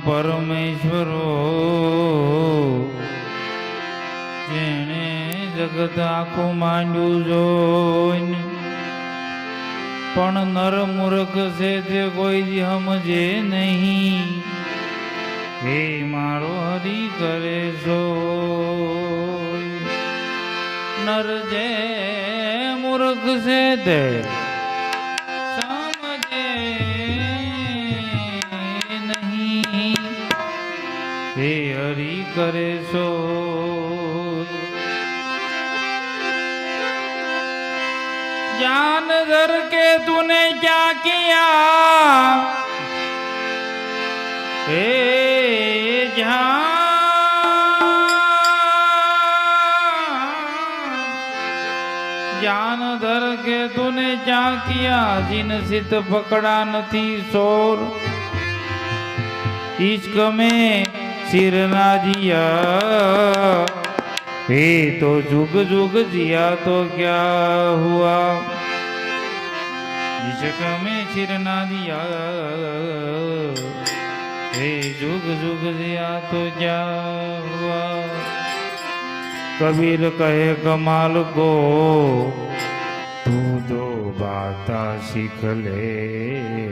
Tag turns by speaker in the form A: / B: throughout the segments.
A: પરમેશ્વરો, જેણે જગત આખું માંડ્યું જોઈને, પણ નર મૂર્ખ છે તે કોઈ સમજે નહીં. હે મારો હરી કરે છો. નર જે મૂર્ખ છે તે સમજે હે હરી કરે છો जान धर के तूने क्या किया हे जान जान धर के तूने क्या किया जिन सित पकड़ा નથી સોર इश्क में सिर ना दिया हे तो जुग जुग जिया तो क्या हुआ? इश्क में सिर ना दिया हे जुग जुग जिया तो क्या हुआ? कबीर कहे, कमाल को, तू जो बाता सीख ले।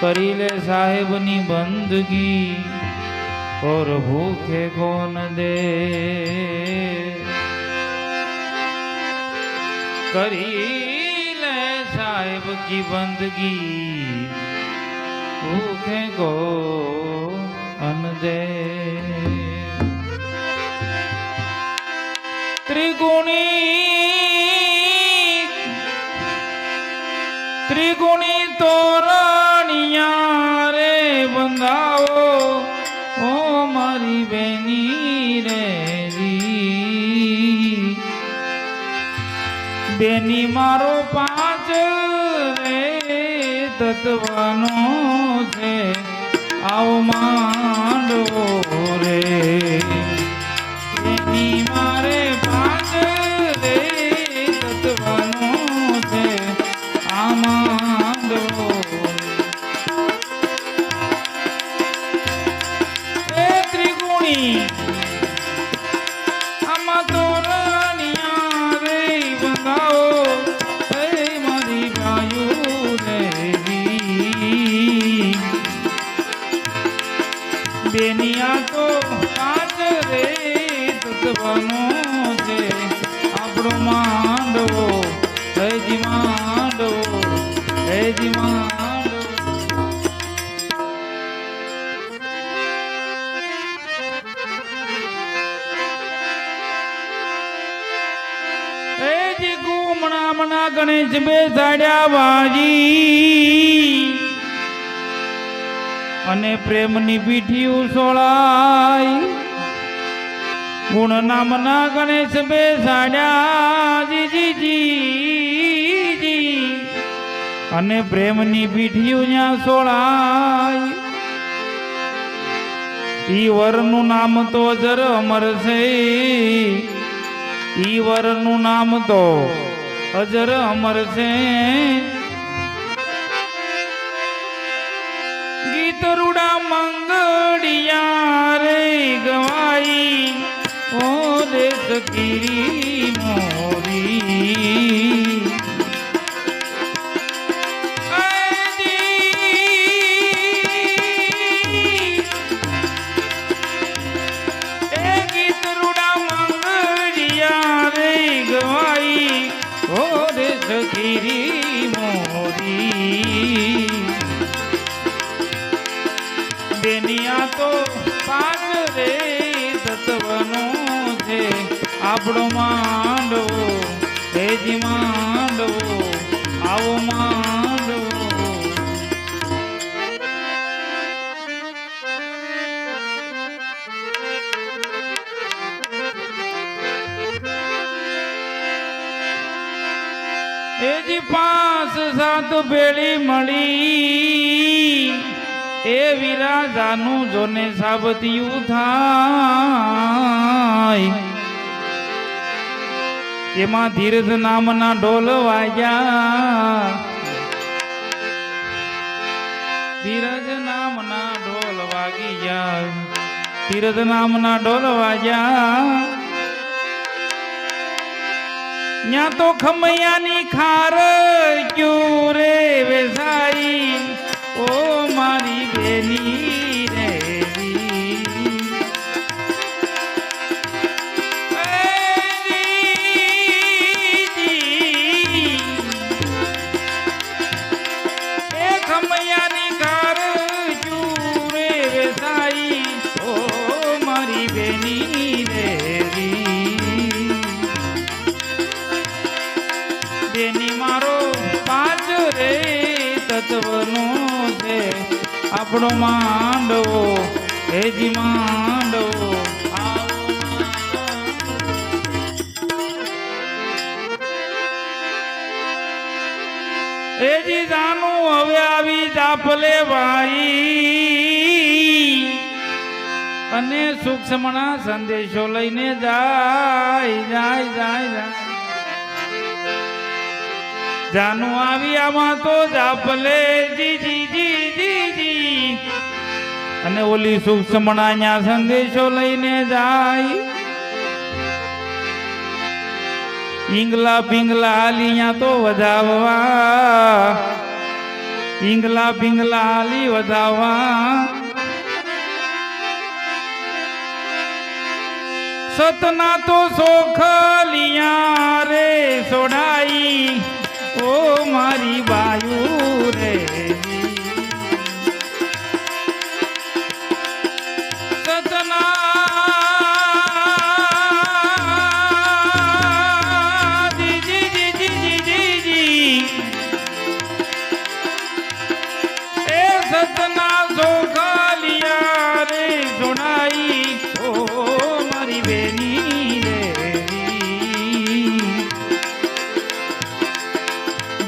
A: करी ले साहेब नी बंदगी, और भूखे कौन दे? करी ले साहेब की बंदगी, भूखे को अन दे। બેની મારો પાંચ રે તત્વનો છે. આવ માંડવો રે. બેનિયા તો પાંચ રે તત્વનો છે. આપણો માંડવો હૈજી માંડવો હૈજી માંડવો. હૈજી ગુમણા ગણેશ બેસાડ્યા વાજી. અને પ્રેમની પીઠી સોળાઈ ગુણ નામના ગણેશ બેસાડ્યા જી જી જી જી અને પ્રેમની પીઠી ત્યાં સોળાઈ. ઈ વરનું નામ તો જર અમર છે ઈ વરનું નામ તો અજર અમર છે ગીત રૂડા મંગળિયા રે ગવાઈ. ઓ દેશ કીરી એ વિરાજાનું જોને સાબતિયું થાય. એમાં ધીરજ નામના ઢોલ વાગ્યા. ધીરજ નામના ઢોલ વાગી વાગ્યા. ધીરજ નામના ઢોલ વાગ્યા. ન્યા તો ખમૈયાની ખાર ક્યુ રે વેસાઈ ઓ મારી બેની. આપણો માંડવો હેજી માંડવો. એજી જાનું, હવે આવી જાપલે ભાઈ અને સૂક્ષ્મના સંદેશો લઈને જાય જાય જાય જાય. જાનું આવી આમાં તો જાપલે જી જી જી જી જી. અને ઓલી સૂક્ષ્મના ન્યા સંદેશો લઈને જાય. ઈંગલા પિંગલા હાલીયા તો વધાવવા. ઈંગલા પિંગલા હાલી વધાવવા. સતના તો સોખલિયા રે સોડાઈ. ઓ મારી બાયુ રે.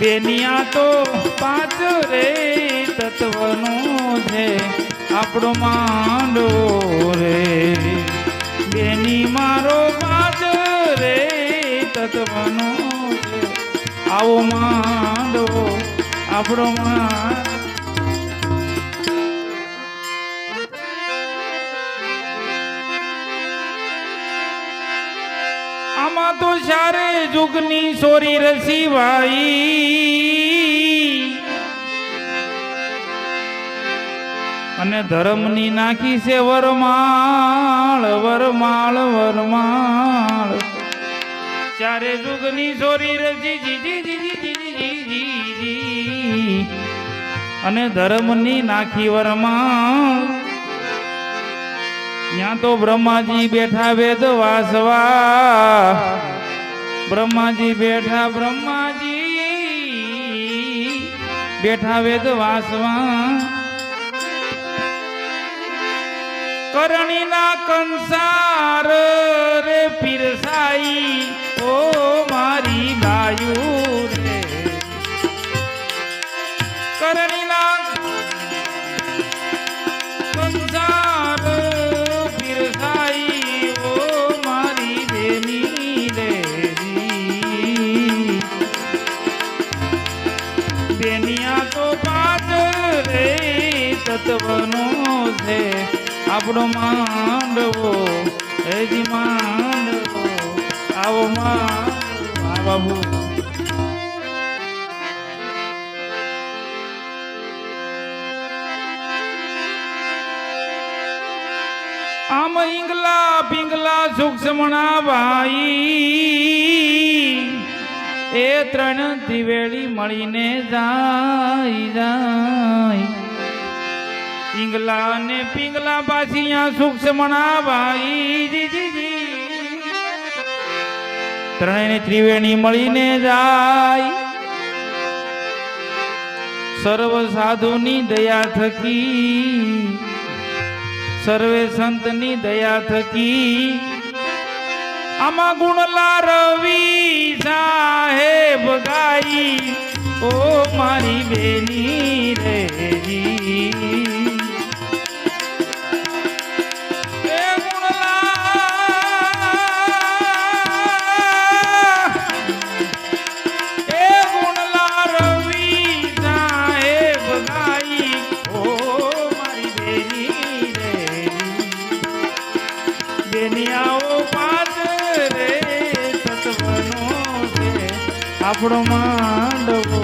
A: બેનિયા તો પાંચ રે તત્વનું છે. આપણો માંડો રે. બેની મારો પાંચ રે તત્વનો છે. આવો માંડો આપણો માંડ તો સારે જુગની સોરી રસી વાઈ અને ધર્મની નાખી છે વરમાળ વરમાળ વરમાળ. ચારે જુગની સોરી રસી જીજી જીજી જીજી અને ધર્મની નાખી વરમાળ ત્યાં તો બ્રહ્માજી બેઠા વેદ વાસવા બ્રહ્માજી બેઠા બ્રહ્માજી બેઠા વેદ વાસવા કરણીના કંસાર રે પીરસાઈ. તત્વનો છે. આપણો માંડવો હેજી માંડવો, આવો માંડવો આમ ઈંગલા પિંગલા સૂક્ષ્મણા ભાઈ એ ત્રણ ત્રિવેળી મળીને જાય જાય. ઈંગલા ને પિંગલા પાછી સૂક્ષ્મણા ભાઈ ત્રણેય ત્રિવેણી મળીને જાય. સર્વ સાધુની દયા થકી, સર્વે સંતની દયા થકી, આમાં ગુણલા રવિ સાહેબ ગાઈ ઓ મારી બેની રેજી. આપણો માંડવો.